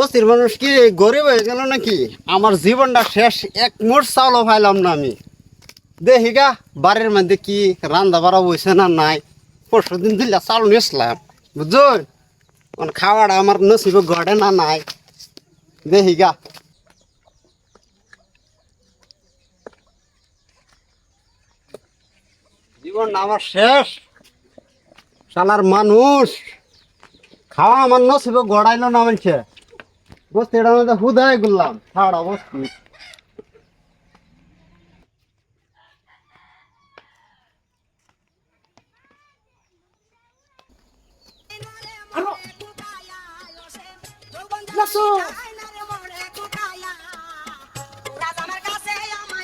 বস্তির মানুষ কি গরিব হয়ে গেল নাকি? আমার জীবনটা শেষ, এক মোট চাউলও পাইলাম না আমি। দেখি গা, বাড়ির মধ্যে কি রান্না বাড়া বইছে না নাই। পরশু দিন দিলে চাউল নিয়েছিলাম বুঝছেন মানে খাওয়াটা আমার নসিবে ঘটে না নাই। দেখি গা। জীবন আমার শেষ। শালার মানুষ। খাওয়া আমার নসিবে গড়াইলো না মানছে বসতে এটা মধ্যে হুদায় গুললাম। খাওয়াটা বসতি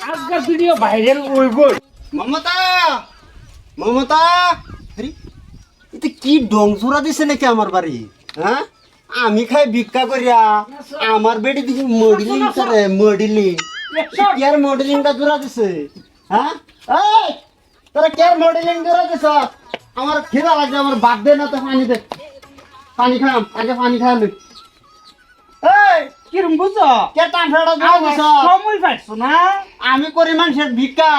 আজকাল ভিডিও ভাইরাল হইবই মমতা! মমতা! আরে এটা কি ডংসুরা দিছে নাকি আমার বাড়ি? হ্যাঁ? আমি খাই ভিক্ষা করিয়া আমার বেটি দেখি মডেলিং করে মডেলিং। কেয়ার মডেলিংটা জোড়া দিছে? হ্যাঁ? এই তোরা কেয়ার মডেলিং জোড়া দিছ? আমার খিদা লাগছে আমার বাদ দে না তো পানি দে। পানি খাম আগে পানি খাম এই কিরম বুঝো কে টান ফেড়া জোড়া দিছ? সময় পাইছো না? আমি করি মানুষের ভিক্ষা।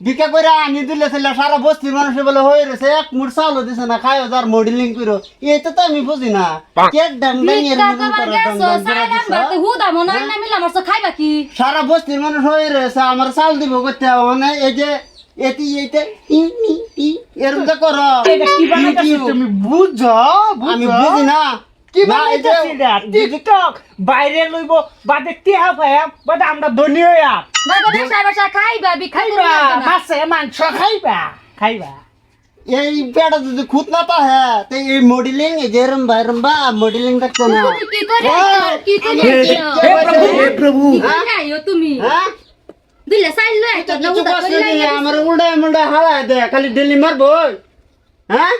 ভিক্ষা করে আনি দিলে ছিল সারা বস্তির মানুষে বলে হয়ে রয়েছে এক মুঠ চাউল দিছে না খাই যার মডেলিং করো এটা তো আমি বুঝি না। কে ডাং ডাং এর মতন করে ডাং ডাং সারা বস্তির মানুষ হয়ে রয়েছে আমার চাল দিব করতে হবে মানে এই যে এটি এইটা তো করো। এটা কি বানাইতাছো। তুমি বুঝো আমি বুঝি না। কি না, টিকটক বাইরে লইব বাদে টিহা পায়া বাদে আমরা ধনী হইয়া খাইবা মাছে মাংস খাইবা। খাইবা। এই বেটা যদি খুদ না তা হ্যাঁ তো এই মডেলিং যে এরম বা এরম বা মডেলিং দেখতো না হে প্রভু হে প্রভু। তুমি? হ্যাঁ। দিলে কিছু কষ্ট নেই, আমার উল্টায় মুল্টায় হারায় দে খালি ডেলি মারবো হ্যাঁ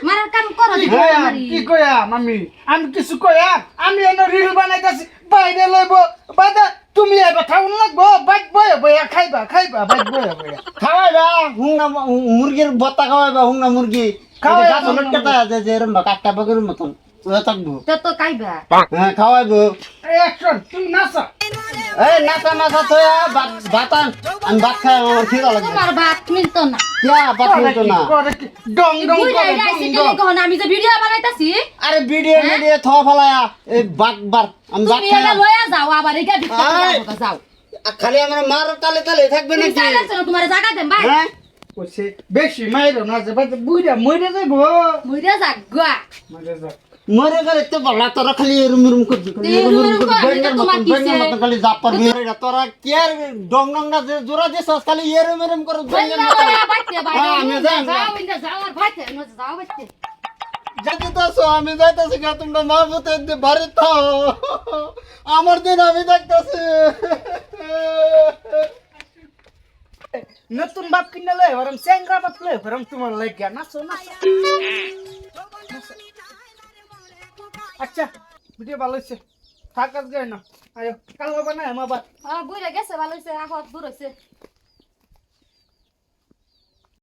মারার কাম করো কি কয়া কি কয়া মামি? আমি কিছু কয়া আমি এনে রিল বানাইতাছি বাইরে লইব বাদে তুমি এবার খাওন লাগবো বাইক বয়ে বয়া খাইবা খাইবা বাইক বয়ে বয়া। খাওয়াইবা হুংনা মুরগির বত্তা খাওয়াইবা হুংনা মুরগি। খাওয়াইবা, গাছ হলুদ কেতা আছে যে এরম বা কাকটা বাগের মতন। থাকব। তো তো কাইবা হ্যাঁ খাওয়াইবো। অ্যাকশন তুমি নাচা এই নাচা নাচা তো বাতান আমি ভাত খাই আমার খিদা লাগবে তোমার ভাত মিলতো না। কিয়া ভাত মিলতো না? ডং ডং করে ডং আমি যে ভিডিও বানাইতাছি। আরে ভিডিও ভিডিও থ ফলায়া। এই বাত বার আমি ভাত খাই এটা লয়া যাও আবার এইটা ভিক্ষা করে যাও। খালি আমার মার তালে তালে থাকবে তুমি নাকি? তোমার জায়গা দেন ভাই। হ্যাঁ? কইছে বেশি মাইরো না যে বুইরা মইরা যাইবো। মুইরা যাক গা মইরা যা মরে গেলে তো বলা তোরা খালি এরম এরম করবি এরম এরম করবি তোমার মতন? বেঙ্গের মতন খালি জাপ পারবি তোরা কি আর ডং ডং না যে জোড়া দিছস খালি এরম এরম করে বললা মতন। আমি যাই, যাও ইন্দা যাও আর বাইতে ন যাও যেতে তো আমি যাইতাছি গা তোমরা মা মতে বাড়ি থাও। আমার দিন আমি দেখতাছি। নতুন বাপ কিনে লই ওরম চেংরা বাপ লই ওরম তোমার লাগিয়া নাচো নাচো। আচ্ছা ভিডিও ভালো হয়েছে। থাক আজকে, না। আয়ো, কাল হবে না হেমাবাদ হ্যাঁ বুইরা গেছে, ভালো হয়েছে, আহ, দূর হইছে